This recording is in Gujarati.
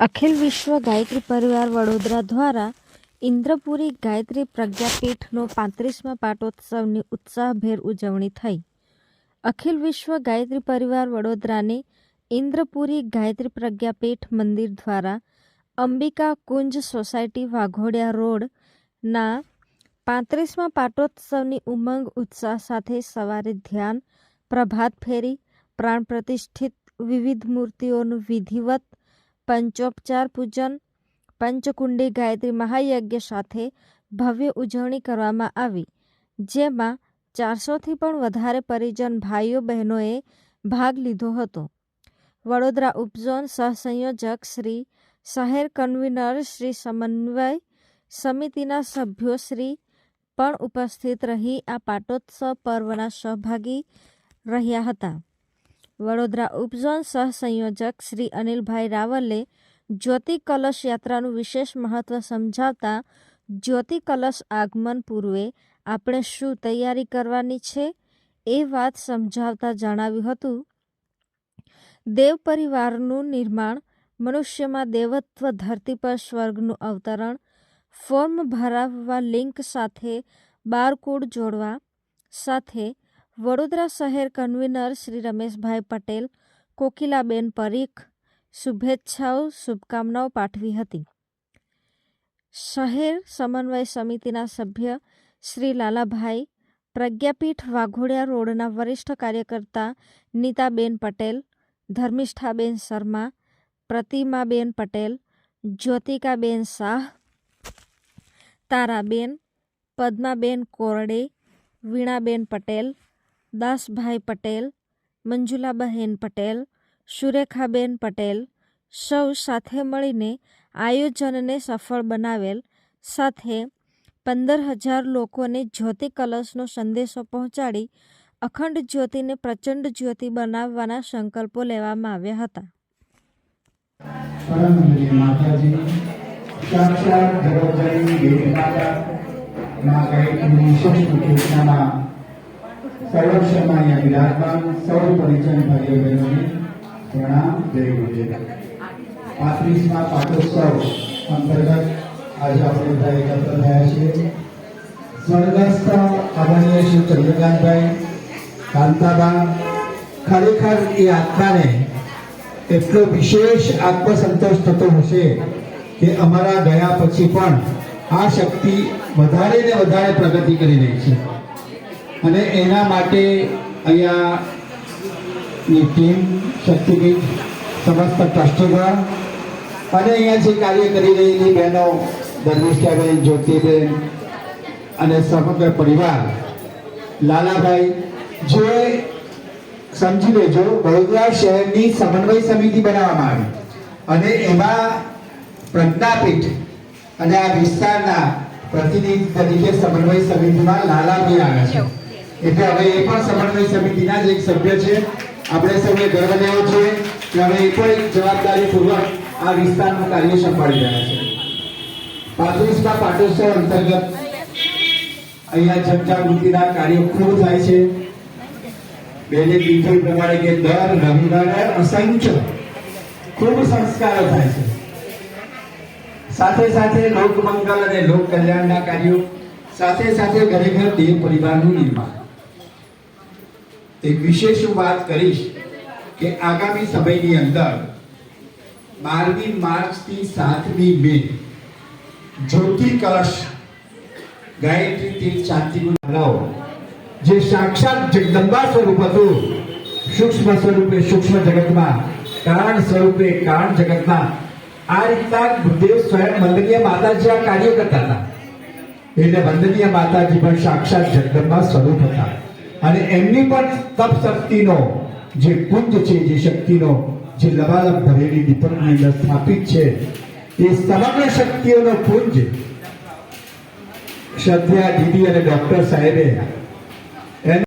અખિલ વિશ્વ ગાયત્રી પરિવાર વડોદરા દ્વારા ઇન્દ્રપુરી ગાયત્રી પ્રજ્ઞાપીઠનો પાંત્રીસમા પાટોત્સવની ઉત્સાહભેર ઉજવણી થઈ. અખિલ વિશ્વ ગાયત્રી પરિવાર વડોદરાની ઇન્દ્રપુરી ગાયત્રી પ્રજ્ઞાપીઠ મંદિર દ્વારા અંબિકા કુંજ સોસાયટી વાઘોડિયા રોડના પાંત્રીસમા પાટોત્સવની ઉમંગ ઉત્સાહ સાથે સવારે ધ્યાન, પ્રભાત ફેરી, પ્રાણ પ્રતિષ્ઠિત વિવિધ મૂર્તિઓનું વિધિવત પંચોપચાર પૂજન, પંચકુંડી ગાયત્રી મહાયજ્ઞ સાથે ભવ્ય ઉજવણી કરવામાં આવી, જેમાં ચારસોથી પણ વધારે પરિજન ભાઈઓ બહેનોએ ભાગ લીધો હતો. વડોદરા ઉપઝોન સહસંયોજક શ્રી શહેર કન્વીનર શ્રી સમન્વય સમિતિના સભ્યો શ્રી પણ ઉપસ્થિત રહી આ પાટોત્સવ પર્વના સહભાગી રહ્યા હતા. વડોદરા ઉપઝોન સહસંયોજક શ્રી અનિલભાઈ રાવલે જ્યોતિ કલશ યાત્રાનું વિશેષ મહત્વ સમજાવતા જ્યોતિ કલશ આગમન પૂર્વે આપણે શું તૈયારી કરવાની છે એ વાત સમજાવતા જણાવ્યું હતું. દેવ પરિવારનું નિર્માણ, મનુષ્યમાં દેવત્વ ધરતી પર સ્વર્ગનું અવતરણ, ફોર્મ ભરાવવા લિંક સાથે બારકોડ જોડવા સાથે વડોદરા શહેર કન્વીનર શ્રી રમેશભાઈ પટેલ, કોકિલાબેન પરીખ, શુભેચ્છાઓ, શુભકામનાઓ પાઠવી હતી. શહેર સમન્વય સમિતિના સભ્ય શ્રી લાલાભાઈ, પ્રજ્ઞાપીઠ વાઘોડિયા રોડના વરિષ્ઠ કાર્યકર્તા નીતાબેન પટેલ, ધર્મિષ્ઠાબેન શર્મા, પ્રતિમાબેન પટેલ, જ્યોતિકાબેન શાહ, તારાબેન, પદ્માબેન કોરડે, વીણાબેન પટેલ દાસભાઈ પટેલ, મંજુલાબહેન પટેલ, સુરેખાબેન પટેલ સૌ સાથે મળીને આયોજનને સફળ બનાવેલ, સાથે પંદર હજાર લોકોને જ્યોતિ કલશનો સંદેશો પહોંચાડી, અખંડ જ્યોતિને પ્રચંડ જ્યોતિ બનાવવાના સંકલ્પો લેવામાં આવ્યા હતા. સાક્ષાત સર્વક્ષમાં અહીંયા વિરાજમાન સૌ પરિચય ભાઈઓ બહેનોને પ્રણામ જય ગુરુદેવ. પાંત્રીસમાં પાટોત્સવ અંતર્ગત આજે આપણે બધા એકત્ર થયા છીએ. સ્વર્ગસ્થ આદરણીય શ્રી ચંદ્રકાંતભાઈ કાંતાબા ખરેખર એ આત્માને એટલો વિશેષ આત્મસંતોષ થતો હશે કે અમારા ગયા પછી પણ આ શક્તિ વધારે ને વધારે પ્રગતિ કરી રહી છે. અને એના માટે અહીંયા ની ટીમ, શક્તિપીઠ, સમસ્ત ટ્રસ્ટીગણ અને અહીંયા જે કાર્ય કરી રહેલી બહેનો, ધર્મિષ્ઠાબેન, જ્યોતિબેન અને સમગ્ર પરિવાર, લાલાભાઈ જે સમજી લેજો, વડોદરા શહેરની સમન્વય સમિતિ બનાવવામાં આવી. અને એમાં પ્રજ્ઞાપીઠ અને આ વિસ્તારના પ્રતિનિધિ તરીકે સમન્વય સમિતિમાં લાલાભાઈ આવ્યા છે. એટલે હવે એ પણ સમન્વય સમિતિના જ એક સભ્ય છે. આપણે સૌએ ગર્વ લેવો છે. કે હવે એ પણ જવાબદારીપૂર્વક આ વિસ્તારનું કાર્ય સંભાળી રહ્યા છે. પાંત્રીસમાં પાટોત્સવ અંતર્ગત અહીંયા જનજાગૃતિના કાર્યો ખૂબ થાય છે. બેને કીધું પ્રમાણે કે દર રવિવારે અસંખ્ય ખૂબ સંસ્કારો થાય છે. સાથે સાથે લોકમંગલ અને લોક કલ્યાણના કાર્યો સાથે સાથે ઘરે ઘર દેવ પરિવારનું નિર્માણ. એક વિશેષ વાત કરીશ કે આગામી સમયની અંદર બારમી માર્ચથી સાતમી મે જ્યોતિ કળશ, ગાયત્રી તીર્થ તળાવ જે સાક્ષાત જગદંબા સ્વરૂપ હતું, સૂક્ષ્મ સ્વરૂપે સૂક્ષ્મ જગતમાં, કારણ સ્વરૂપે કારણ જગતમાં, આ રીતના ગુરુદેવ સ્વયં વંદનીય માતાજી આ કાર્ય કરતા હતા. એટલે વંદનીય માતાજી પણ સાક્ષાત જગદંબા સ્વરૂપ હતા. અને એમની પણ તપ શક્તિનો જે કુંજ છે, જે શક્તિનો, જે લબાલબ ભરેલી દીપકની અંદર સ્થાપિત છે, એ સમગ્ર શક્તિઓનો કુંજ શ્રદ્ધા દીદી અને ડોક્ટર સાહેબે